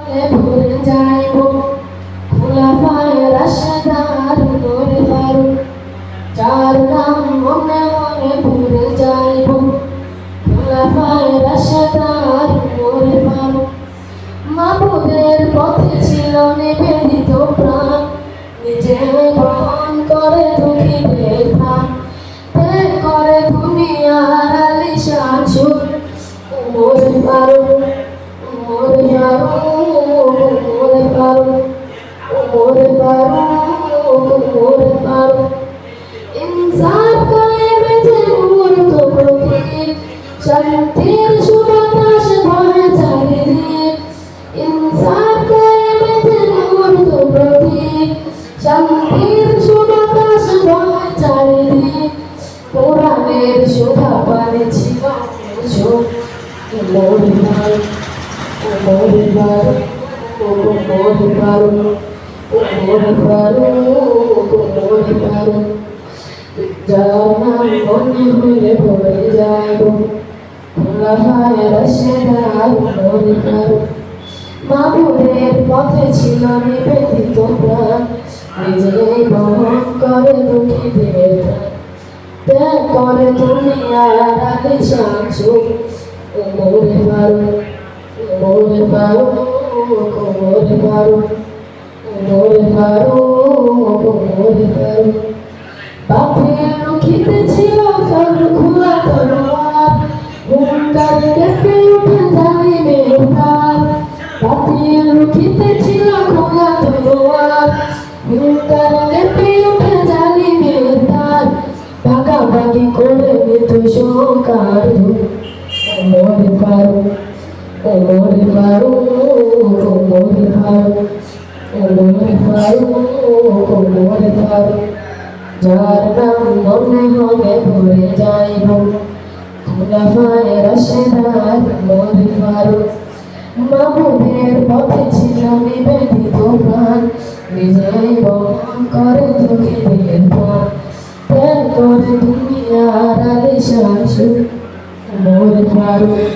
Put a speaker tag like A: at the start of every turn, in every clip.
A: ভরে যাইব খোলাফায় রাশেদার নূরে ফারুক যার নাম মনে মনে ভরে যাইব খোলাফায় রাশেদার নূরে ফারুক মাবুদের পথে ছিল নিবেদিত প্রাণ নিজে বহন করে দুঃখীদের প্রাণ ত্যাগ করে দুনিয়ার আলিশান সুখ উমর ফারুক শান্তির সুবাতাস ভরে চারিদিক ইনসাফ কায়েমে যে মুহূর্ত প্রতীক শান্তির সুবাতাস ভরে চারিদিক কোরআনের শোভা পানে উমর ফারুক উমর ফারুক উমর ফারুক উমর ফারুক উমর ফারুক যার নাম মনে হলে ভরে যাব খোলা হয় রসেদার মনে পথে ছিল নিবেদিত প্রাণ নিজেই বহন করে দুঃখীদের প্রাণ ত্যাগ করে দুনিয়ার আলিশান সুখ উমরে পারো উমরে পারো উমরে পারো উমরে পারো উমরে পারো বাপের লুকিতে ছিল তোর খোলা হুঙ্কার কেঁপে উঠে জালিমে উঠার বাপের লুকিতে ছিল খোলা তলোয়ার হুঙ্কার কেঁপে উঠে জালিমে উঠার ভাগাভাগি করে নিত সরকার ওমর ফারুক ওমর ফারুক ওমর ফারুক ওমর ফারুক ওমর ফারুক যার নাম মনে হবে ভরে যাইব খুলাফায় রশেদার মরে ফারুক। মামুদের পথে ছিল নিবেদিত প্রাণ। নিজেই বহন করে দুঃখীদের প্রাণ ত্যাগ করে দুনিয়ার আলিশান সুখ মরে ফারুক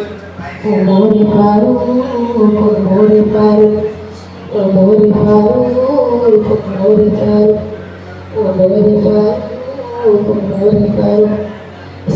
A: মরে ফারুক মরে ফারুক মরে ফারুক মরে ফারুক।